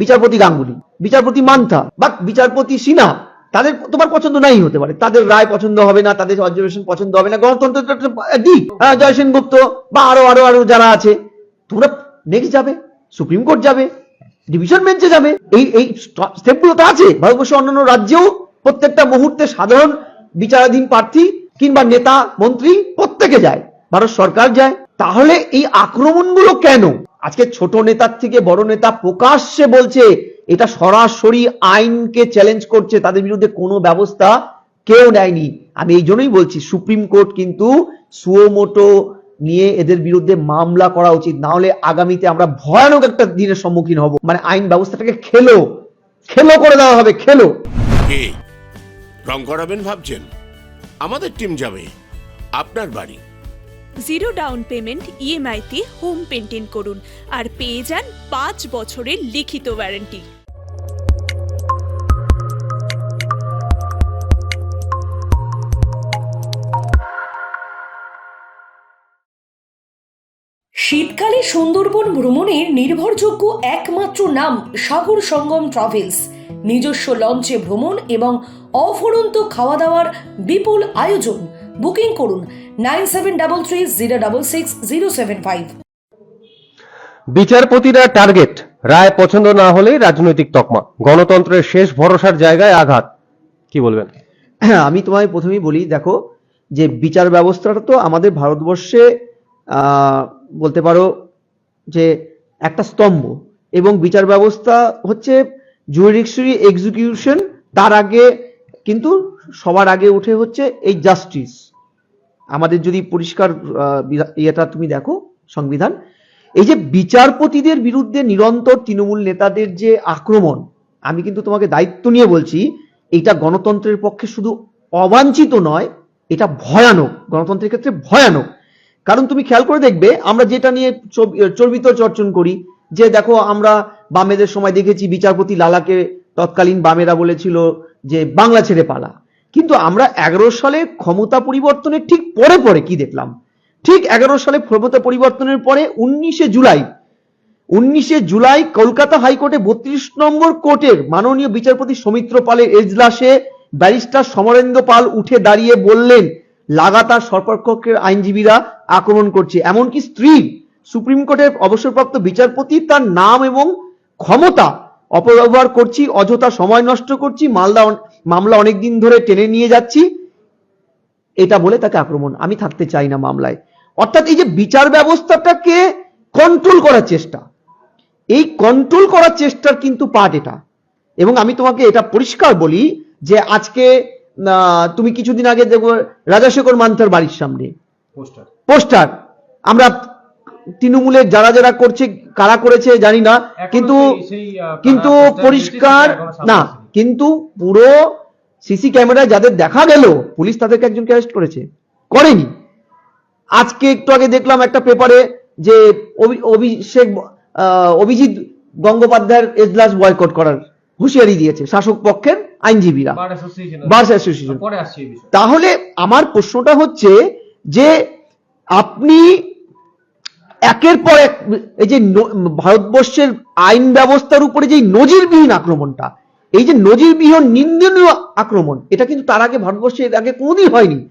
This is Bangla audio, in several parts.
বিচারপতি গাঙ্গুলি বিচারপতি মান্থা বা বিচারপতি সিনহা তাদের তোমার পছন্দ নাই হতে পারে। তাদের রায় পছন্দ হবে না তাদের অবজারভেশন পছন্দ হবে না গণতন্ত্র দিক হ্যাঁ, জয় সেনগুপ্ত বা আরও আরও আরও যারা আছে তোমরা নেক্সট যাবে সুপ্রিম কোর্ট যাবে ডিভিশন বেঞ্চে যাবে। এই এই স্টেপগুলো তো আছে। ভারতবর্ষের অন্যান্য রাজ্যেও প্রত্যেকটা মুহূর্তে সাধারণ বিচারাধীন প্রার্থী কিংবা নেতা মন্ত্রী প্রত্যেকে যায়। ভারত সরকার যায়। তাহলে এই আক্রমণগুলো কেন? আজকে ছোট নেতার থেকে বড় নেতা প্রকাশ্যে বলছে, এটা সরাসরি আইনকে চ্যালেঞ্জ করছে, তাদের বিরুদ্ধে কোনো ব্যবস্থা কেউ নেয়নি। আমি এই জন্যই বলছি, সুপ্রিম কোর্ট কিন্তু সুয়োমোটো নিয়ে এদের বিরুদ্ধে মামলা করা উচিত, না হলে আগামীতে আমরা ভয়ানক একটা দিনের সম্মুখীন হব। মানে আইন ব্যবস্থাটাকে খেলো খেলো করে দেওয়া হবে, খেলো। রং করাবেন ভাবছেন? আমাদের টিম যাবে, আপনার বাড়ি। জিরো ডাউন পেমেন্ট ইএমআইতে হোম পেন্টিং করুন আর পেয়ে যান পাঁচ বছরের লিখিত ওয়ারেন্টি। শীতকালে সুন্দরবন ভ্রমণের নির্ভরযোগ্য একমাত্র নাম সাগর সঙ্গম ট্রাভেলস। নিজস্ব লঞ্চে ভ্রমণ এবং অফুরন্ত খাওয়া দাওয়ার বিপুল আয়োজন বুকিং করুন nine seven double three zero double six zero seven five. বিচারপতিরা টার্গেট রায় পছন্দ না হলেই রাজনৈতিক তকমা। গণতন্ত্রের শেষ ভরসার জায়গায় আঘাত। কি বলবেন? হ্যাঁ আমি তোমায় প্রথমেই বলি দেখো যে বিচার ব্যবস্থাটা তো আমাদের ভারতবর্ষে বলতে পারো যে একটা স্তম্ভ। এবং বিচার ব্যবস্থা হচ্ছে জুডিশিয়ারি এক্সিকিউশন তার আগে কিন্তু সবার আগে উঠে হচ্ছে এই জাস্টিস। আমাদের যদি পরিষ্কার ইয়েটা তুমি দেখো, সংবিধান, এই যে বিচারপতিদের বিরুদ্ধে নিরন্তর তৃণমূল নেতাদের যে আক্রমণ, আমি কিন্তু তোমাকে দায়িত্ব নিয়ে বলছি এটা গণতন্ত্রের পক্ষে শুধু অবাঞ্ছিত নয়, এটা ভয়ানক, গণতন্ত্রের ক্ষেত্রে ভয়ানক। কারণ তুমি খেয়াল করে দেখবে, আমরা যেটা নিয়ে চর্বিত চর্চন করি, যে দেখো আমরা বামেদের সময় দেখেছি বিচারপতি লালাকে তৎকালীন বামেরা বলেছিল যে বাংলা ছেড়ে পালা। কিন্তু আমরা এগারো সালে ক্ষমতা পরিবর্তনের ঠিক পরে পরে কি দেখলাম? ঠিক এগারো সালে ক্ষমতা পরিবর্তনের পরে উনিশে জুলাই উনিশে জুলাই কলকাতা হাইকোর্টে বত্রিশ নম্বর কোর্টের মাননীয় বিচারপতি সৌমিত্র পালের এজলাসে ব্যারিস্টার সমরেন্দ্র পাল উঠে দাঁড়িয়ে বললেন, লাগাতার সর্বপক্ষের আইনজীবীরা আক্রমণ করছে। এমনকি স্ত্রী সুপ্রিম কোর্টের অবসরপ্রাপ্ত বিচারপতি তার নাম এবং ক্ষমতা অপব্যবহার করছি অযথা সময় নষ্ট করছি মালদা মামলা অনেকদিন ধরে টেনে নিয়ে যাচ্ছি। এটা বলে তাকে আক্রমণ। আমি থাকতে চাই না মামলায়। অর্থাৎ এই যে বিচার ব্যবস্থাটাকে কন্ট্রোল করার চেষ্টা। এই কন্ট্রোল করার চেষ্টার কিন্তু পার্ট এটা। এবং আমি তোমাকে এটা পরিষ্কার বলি যে আজকে আহ, তুমি কিছুদিন আগে দেখো রাজাশেখর মান্থার বাড়ির সামনে। পোস্টার। আমরা তৃণমূলের যারা যারা করছে কারা করেছে জানি না কিন্তু কিন্তু পরিষ্কার না কিন্তু পুরো সিসি ক্যামেরায় যাদের দেখা গেল পুলিশ তাদেরকে একজনকে অ্যারেস্ট করেছে করেনি। আজকে একটু আগে দেখলাম একটা পেপারে যে অভি- অভিষেক অভিজিৎ গঙ্গোপাধ্যায়ের এজলাস বয়কট করার হুঁশিয়ারি দিয়েছে শাসক পক্ষের আইনজীবীরা। বার অ্যাসোসিয়েশন তাহলে আমার প্রশ্নটা হচ্ছে যে আপনি একের পর এক এই যে ভারতবর্ষের আইন ব্যবস্থার উপরে যে নজিরবিহীন আক্রমণটা, এই যে নজিরবিহীন নিন্দনীয় আক্রমণ, এটা কিন্তু তার আগে ভারতবর্ষে এর আগে কোনোদিন হয়নি।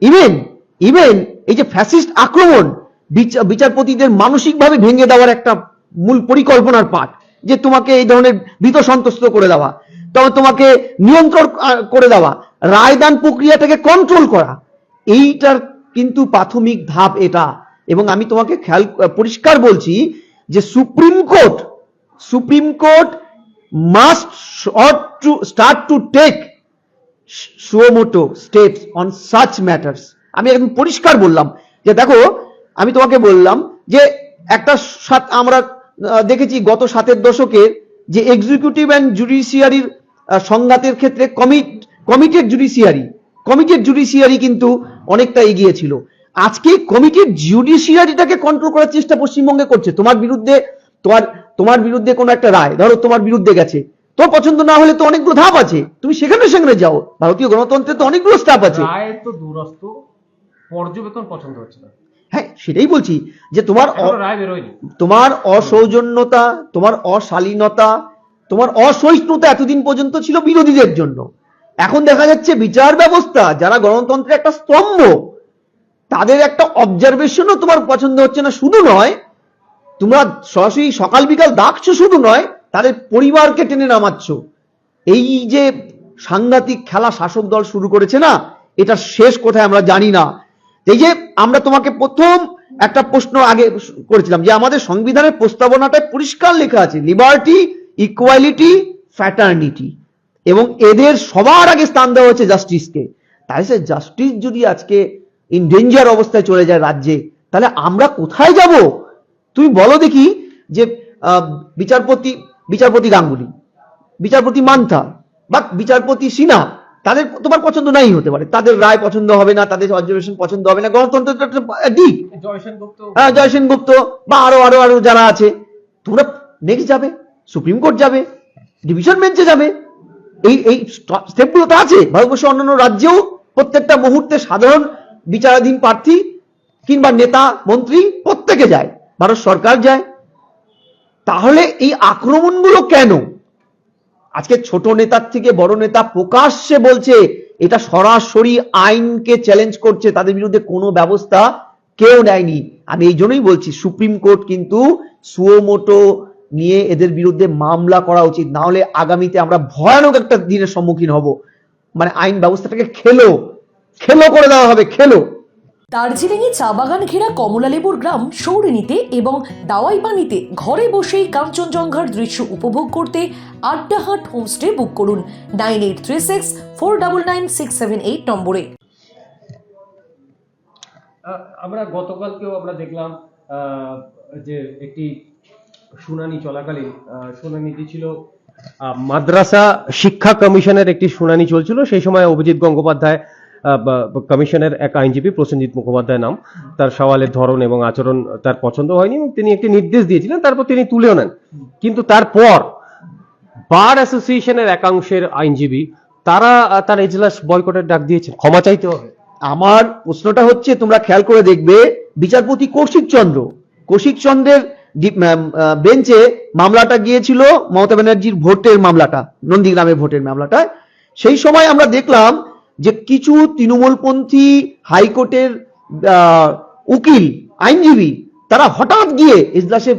ইভেন ইভেন এই যে ফ্যাসিস্ট আক্রমণ বিচা- বিচারপতিদের মানসিকভাবে ভেঙে দেওয়ার একটা মূল পরিকল্পনার পাঠ, যে তোমাকে এই ধরনের ভীত সন্ত্রস্ত করে দেওয়া তবে তোমাকে নিয়ন্ত্রণ করে দেওয়া, রায়দান প্রক্রিয়াটাকে কন্ট্রোল করা, এইটার কিন্তু প্রাথমিক ধাপ এটা। এবং আমি তোমাকে খেয়াল পরিষ্কার বলছি যে supreme court supreme court must short to start to take suo motu steps on such matters আমি একদম পরিষ্কার বললাম যে দেখো, আমি তোমাকে বললাম যে একটা সাত, আমরা দেখেছি গত সাতের দশকের যে এক্সিকিউটিভ অ্যান্ড জুডিশিয়ারির সংঘাতের ক্ষেত্রে commit committed judiciary committed judiciary কিন্তু অনেকটা এগিয়ে ছিল। আজকে কমিটেড জুডিশিয়ারিটাকে কন্ট্রোল করার চেষ্টা পশ্চিমবঙ্গে করছে। তোমার বিরুদ্ধে তোমার তোমার বিরুদ্ধে কোনো একটা রায় ধরো তোমার বিরুদ্ধে গেছে। তোর পছন্দ না হলে তো অনেকগুলো ধাপ আছে। তুমি সেখানে সেখানে যাও। ভারতীয় গণতন্ত্রে তো অনেকগুলো স্টাফ আছে। রায় তো দূরস্থ পর্যবেক্ষণ পছন্দ হচ্ছে না। হ্যাঁ সেটাই বলছি যে তোমার তোমার অসৌজন্যতা তোমার অশালীনতা তোমার অসহিষ্ণুতা এতদিন পর্যন্ত ছিল বিরোধীদের জন্য। এখন দেখা যাচ্ছে বিচার ব্যবস্থা যারা গণতন্ত্রের একটা স্তম্ভ তাদের একটা অবজারভেশনও তোমার পছন্দ হচ্ছে না, শুধু নয়, তোমরা সরাসরি সকাল বিকাল ডাকছো, শুধু নয়, তাদের পরিবারকে টেনে নামাচ্ছ। এই যে সাংঘাতিক খেলা শাসক দল শুরু করেছে না, এটা শেষ কোথায় আমরা জানি না। এই যে আমরা তোমাকে প্রথম একটা প্রশ্ন আগে করেছিলাম যে আমাদের সংবিধানের প্রস্তাবনাটায় পরিষ্কার লেখা আছে লিবার্টি ইকুয়ালিটি ফ্যাটার্নিটি এবং এদের সবার আগে স্থান দেওয়া হচ্ছে জাস্টিসকে তাই সে জাস্টিস যদি আজকে ইন ডেঞ্জার অবস্থায় চলে যায় রাজ্যে তাহলে আমরা কোথায় যাব? তুমি বলো দেখি যে বিচারপতি বিচারপতি গাঙ্গুলি বিচারপতি মান্থা বা বিচারপতি সিনহা তাদের তোমার পছন্দ নাই হতে পারে। তাদের রায় পছন্দ হবে না তাদের অবজারভেশন পছন্দ হবে না গণতন্ত্র দিক। জয়সেন গুপ্ত হ্যাঁ বা আরও আরও আরও যারা আছে তোমরা নেক্সট যাবে সুপ্রিম কোর্ট যাবে ডিভিশন বেঞ্চে যাবে। এই এই স্টেপগুলো তো আছে। ভারতবর্ষের অন্যান্য রাজ্যেও প্রত্যেকটা মুহূর্তে সাধারণ বিচারাধীন প্রার্থী কিংবা নেতা, মন্ত্রী প্রত্যেকে যায়, ভারত সরকার যায়। তাহলে এই আক্রমণগুলো কেন? আজকে ছোট নেতার থেকে বড় নেতা প্রকাশ্যে বলছে, এটা সরাসরি আইনকে চ্যালেঞ্জ করছে, তাদের বিরুদ্ধে কোনো ব্যবস্থা কেউ নেয়নি। আমি এই জন্যই বলছি, সুপ্রিম কোর্ট কিন্তু সুয়োমোটো নিয়ে এদের বিরুদ্ধে মামলা করা উচিত। না হলে আগামীতে আমরা ভয়ানক একটা দিনের সম্মুখীন হব। মানে আইন ব্যবস্থাটাকে খেলো। খেলো করে দেওয়া হবে খেলো। দার্জিলিংয়ে চা বাগান ঘেরা কমলালেবুর গ্রাম সৌরিনীতে এবং দাওয়াই পানিতে ঘরে বসেই কাঞ্চনজঙ্ঘার দৃশ্য উপভোগ করতে আড্ডাহাট হোমস্টে বুক করুন nine eight three six four double nine six seven eight নম্বরে। আমরা গতকালকেও আমরা দেখলাম যে একটি শুনানি চলাকালীন শুনানিটি ছিল মাদ্রাসা শিক্ষা কমিশনের একটি শুনানি চলছিল। সেই সময় অভিজিৎ গঙ্গোপাধ্যায় কমিশনের এক আইনজীবী প্রসেনজিৎ মুখোপাধ্যায় নাম। তার সওয়ালের ধরন এবং আচরণ তার পছন্দ হয়নি এবং তিনি একটি নির্দেশ দিয়েছিলেন, তারপর তিনি তুলেও নেন। কিন্তু তারপর বার অ্যাসোসিয়েশনের একাংশের আইনজীবী, তারা, তার এজলাস বয়কটের ডাক দিয়েছেন, ক্ষমা চাইতে হবে। আমার প্রশ্নটা হচ্ছে, তোমরা খেয়াল করে দেখবে, বিচারপতি কৌশিক চন্দ্র, কৌশিক চন্দ্রের বেঞ্চে মামলাটা গিয়েছিল মমতা ব্যানার্জির ভোটের মামলাটা নন্দীগ্রামের ভোটের মামলাটা। সেই সময় আমরা দেখলাম যে কিছু তৃণমূলপন্থী হাইকোর্টের উকিল, আইনজীবী, তারা হঠাৎ গিয়ে এজলাসে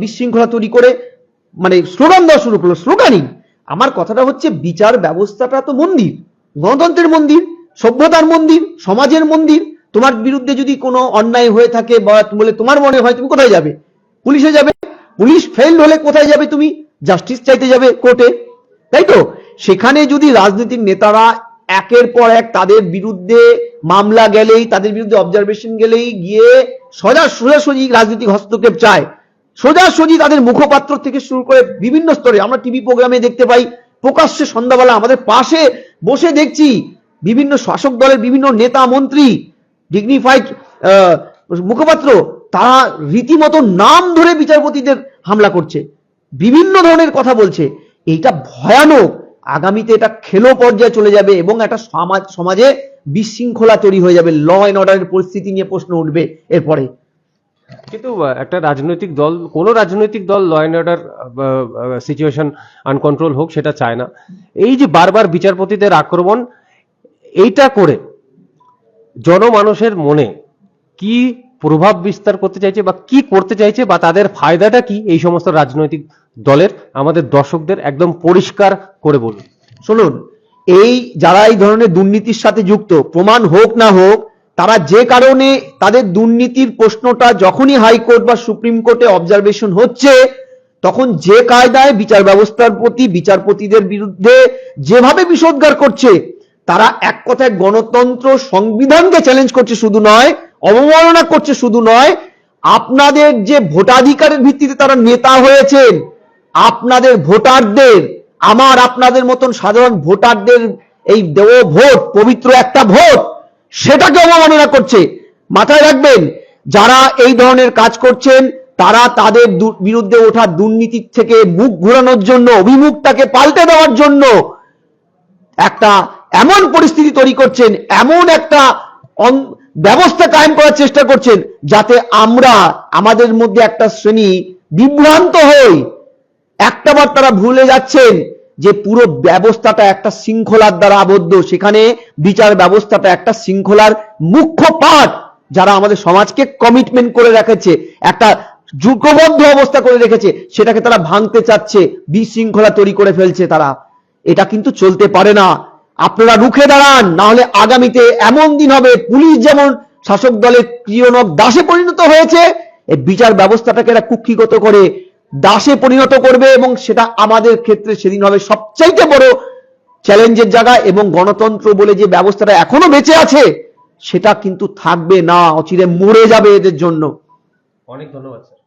বিশৃঙ্খলা তৈরি করে মানে স্লোগান দেওয়া শুরু করল স্লোগানই আমার কথাটা হচ্ছে বিচার ব্যবস্থাটা তো মন্দির, গণতন্ত্রের মন্দির, সভ্যতার মন্দির, সমাজের মন্দির। তোমার বিরুদ্ধে যদি কোনো অন্যায় হয়ে থাকে বা বলে তোমার মনে হয় তুমি কোথায় যাবে? পুলিশে যাবে। পুলিশ ফেল হলে কোথায় যাবে তুমি? জাস্টিস চাইতে যাবে কোর্টে তাই তো? সেখানে যদি রাজনীতির নেতারা একের পর এক তাদের বিরুদ্ধে মামলা গেলেই, তাদের বিরুদ্ধে অবজারভেশন গেলেই গিয়ে সোজা সোজাসুজি রাজনৈতিক হস্তক্ষেপ চায়। সোজাসুজি তাদের মুখপাত্র থেকে শুরু করে বিভিন্ন স্তরে। আমরা টিভি প্রোগ্রামে দেখতে পাই, প্রকাশ্যে সন্ধ্যাবেলা আমাদের পাশে বসে দেখছি বিভিন্ন শাসক দলের বিভিন্ন নেতা, মন্ত্রী ডিগনিফাইড মুখপাত্র, তারা রীতিমতো নাম ধরে বিচারপতিদের হামলা করছে। বিভিন্ন ধরনের কথা বলছে। এইটা ভয়ানক। আগামীতে এটা খেলো পর্যায়ে চলে যাবে এবং একটা সমাজ, সমাজে বিশৃঙ্খলা তৈরি হয়ে যাবে। ল অ্যান্ড অর্ডারের পরিস্থিতি নিয়ে প্রশ্ন উঠবে এরপরে। কিন্তু একটা রাজনৈতিক দল, কোন রাজনৈতিক দল law and order situation uncontrol হোক, সেটা চায় না। এই যে বারবার বিচারপতিদের আক্রমণ, এইটা করে জনমানুষের মনে কি প্রভাব বিস্তার করতে চাইছে বা কি করতে চাইছে বা তাদের ফায়দাটা কি, এই সমস্ত রাজনৈতিক দলের আমাদের দর্শকদের একদম পরিষ্কার করে বলুন। শুনুন, এই যারা এই ধরনের দুর্নীতির সাথে যুক্ত, প্রমাণ হোক না হোক, তারা যে কারণে তাদের দুর্নীতির প্রশ্নটা যখনই হাইকোর্ট বা সুপ্রিম কোর্টে অবজারভেশন হচ্ছে, তখন যে কায়দায় বিচার ব্যবস্থার প্রতি, বিচারপতিদের বিরুদ্ধে যেভাবে বিষোদ্গার করছে, তারা এক কথায় গণতন্ত্র সংবিধানকে চ্যালেঞ্জ করছে শুধু নয় অবমাননা করছে শুধু নয়, আপনাদের যে ভোটাধিকারের ভিত্তিতে তারা নেতা হয়েছেন, আপনাদের ভোটারদের, আমার আপনাদের মতন সাধারণ ভোটারদের এই দেহ ভোট, পবিত্র একটা ভোট, সেটাকে অবমাননা করছে। মাথায় রাখবেন, যারা এই ধরনের কাজ করছেন, তারা তাদের বিরুদ্ধে ওঠা দুর্নীতির থেকে মুখ ঘোরানোর জন্য, অভিমুখটাকে পাল্টে দেওয়ার জন্য একটা এমন পরিস্থিতি তৈরি করছেন, এমন একটা ব্যবস্থা কায়েম করার চেষ্টা করছেন যাতে আমরা আমাদের মধ্যে একটা শ্রেণি বিভ্রান্ত হই। একটাবার তারা ভুলে যাচ্ছেন যে পুরো ব্যবস্থাটা একটা শৃঙ্খলার দ্বারা আবদ্ধ। সেখানে বিচার ব্যবস্থাটা একটা শৃঙ্খলার মুখ্য পাঠ যারা আমাদের সমাজকে কমিটমেন্ট করে রেখেছে, একটা যুগবদ্ধ অবস্থা করে রেখেছে, সেটাকে তারা ভাঙতে চাচ্ছে, বিশৃঙ্খলা তৈরি করে ফেলছে তারা। এটা কিন্তু চলতে পারে না। আপনারা রুখে দাঁড়ান না হলে আগামীতে এমন দিন হবে, পুলিশ যেমন শাসক দলের প্রিয়নক দাসে পরিণত হয়েছে, এই বিচার ব্যবস্থাটাকে এরা কুক্ষিগত করে দাসে পরিণত করবে এবং সেটা আমাদের ক্ষেত্রে সেদিন হবে সবচাইতে বড় চ্যালেঞ্জের জায়গা এবং গণতন্ত্র বলে যে ব্যবস্থাটা এখনও বেঁচে আছে, সেটা কিন্তু থাকবে না, অচিরে মরে যাবে এদের জন্য। অনেক ধন্যবাদ, স্যার।